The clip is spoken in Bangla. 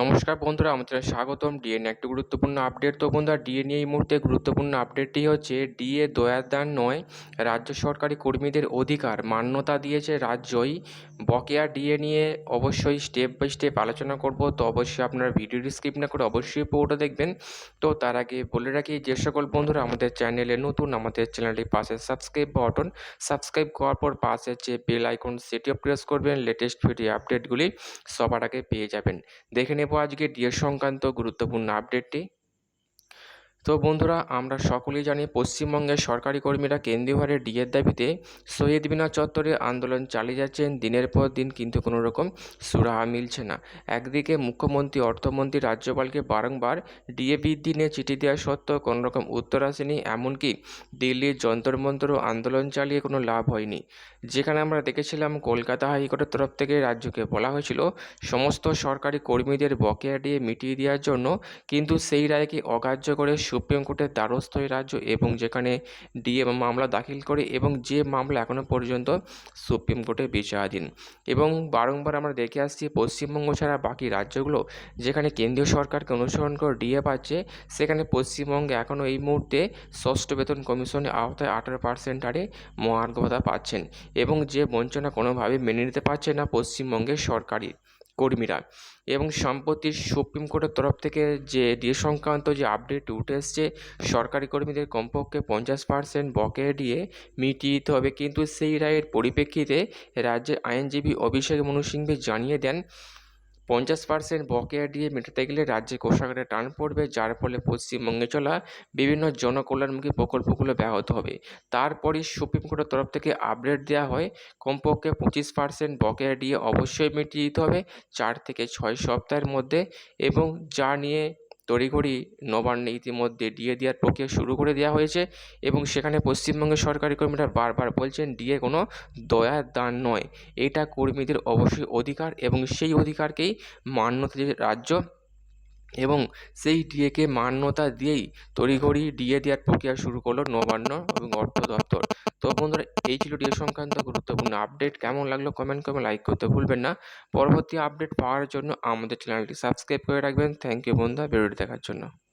নমস্কার বন্ধুরা, আমাদের স্বাগতম ডিএনএ একটি গুরুত্বপূর্ণ আপডেট তো বন্ধুরা ডিএনএ এই মুহূর্তে গুরুত্বপূর্ণ আপডেটটি হচ্ছে ডিএ দয়াদান নয়, রাজ্য সরকারি কর্মীদের অধিকার, মান্যতা দিয়েছে রাজ্যই। বকেয়া ডিএ নিয়ে অবশ্যই স্টেপ বাই স্টেপ আলোচনা করব, তো অবশ্যই আপনারা ভিডিওটি স্কিপ না করে অবশ্যই পুরোটা দেখবেন। তো তার আগে বলে রাখি, যে সকল বন্ধুরা আমাদের চ্যানেলে নতুন, আমাদের চ্যানেলটির পাশে সাবস্ক্রাইব বাটন সাবস্ক্রাইব করার পর পাশে যে বেল আইকন সেটিও প্রেস করবেন লেটেস্ট ভিডিও আপডেটগুলি সবার আগে পেয়ে যাবেন। দেখে নেব আজকে ডিএ সংক্রান্ত গুরুত্বপূর্ণ আপডেটটি তো বন্ধুরা, আমরা সকলেই জানি পশ্চিমবঙ্গের সরকারি কর্মীরা কেন্দ্রীয় হারে ডিএর দাবিতে শহীদ মিনার চত্বরে আন্দোলন চালিয়ে যাচ্ছেন। দিনের পর দিন কিন্তু কোনো রকম সুরাহা মিলছে না। একদিকে মুখ্যমন্ত্রী, অর্থমন্ত্রী রাজ্যপালকে বারংবার ডিএ বৃদ্ধি নিয়ে চিঠি দেওয়া সত্ত্বেও কোনো রকম উত্তর আসেনি। এমনকি দিল্লির যন্তর মন্তরও আন্দোলন চালিয়ে কোনো লাভ হয়নি। যেখানে আমরা দেখেছিলাম, কলকাতা হাইকোর্টের তরফ থেকে রাজ্যকে বলা হয়েছিল, সমস্ত সরকারি কর্মীদের বকেয়া ডিএ মিটিয়ে দেওয়ার জন্য। কিন্তু সেই রায়কে অগ্রাহ্য করে সুপ্রিম কোর্টের দ্বারস্থ হয়ে রাজ্য এবং যেখানে ডিএ মামলা দাখিল করে এবং যে মামলা এখনও পর্যন্ত সুপ্রিম কোর্টে বিচারাধীন। এবং বারংবার আমরা দেখে আসছি, পশ্চিমবঙ্গ ছাড়া বাকি রাজ্যগুলো যেখানে কেন্দ্রীয় সরকারকে অনুসরণ করে ডিএ পাচ্ছে, সেখানে পশ্চিমবঙ্গে এখনও এই মুহূর্তে ষষ্ঠ বেতন কমিশনের আওতায় আঠারো পার্সেন্ট হারে মহার্ঘ ভাতা পাচ্ছেন এবং যে বঞ্চনা কোনোভাবে মেনে নিতে পারছে না পশ্চিমবঙ্গের সরকারি কর্মীরা। এবং সম্প্রতি সুপ্রিম কোর্টের তরফ থেকে যে ডিএ সংক্রান্ত যে আপডেট উঠে এসছে, সরকারি কর্মীদের কমপক্ষে পঞ্চাশ পার্সেন্ট বকেয়া দিয়ে মিটিয়ে দিতে হবে। কিন্তু সেই রায়ের পরিপ্রেক্ষিতে রাজ্যের আইনজীবী অভিষেক মনু সিংভি জানিয়ে দেন পঞ্চাশ পার্সেন্ট বকেয়া দিয়ে মেটাতে গেলে রাজ্যে কোষাগারে টান পড়বে, যার ফলে পশ্চিমবঙ্গে চলা বিভিন্ন জনকল্যাণমুখী প্রকল্পগুলো ব্যাহত হবে। তারপরই সুপ্রিম কোর্টের তরফ থেকে আপডেট দেওয়া হয়, কমপক্ষে পঁচিশ পার্সেন্ট বকেয়া দিয়ে অবশ্যই মিটিয়ে দিতে হবে, চার থেকে ছয় সপ্তাহের মধ্যে এবং যা নিয়ে তড়িঘড়ি নবান্নে ইতিমধ্যে ডিএ দেওয়ার প্রক্রিয়া শুরু করে দেওয়া হয়েছে এবং সেখানে পশ্চিমবঙ্গের সরকারি কর্মীরা বারবার বলছেন ডিএ কোনো দয়ার দান নয়। এটা কর্মীদের অবশ্যই অধিকার এবং সেই অধিকারকেই মান্যতা রাজ্য এবং সেই ডিএকে মান্যতা দিয়েই তড়িঘড়ি ডিএ দেওয়ার প্রক্রিয়া শুরু করল নবান্ন এবং অর্থ দপ্তর। তো বন্ধুরা, এই ছিল ডিএ সংক্রান্ত গুরুত্বপূর্ণ আপডেট। কেমন লাগল কমেন্ট করে লাইক করতে ভুলবেন না। পরবর্তী আপডেট পাওয়ার জন্য আমাদের চ্যানেলটি সাবস্ক্রাইব করে রাখবেন। থ্যাংক ইউ বন্ধুরা ভিডিওটি দেখার জন্য।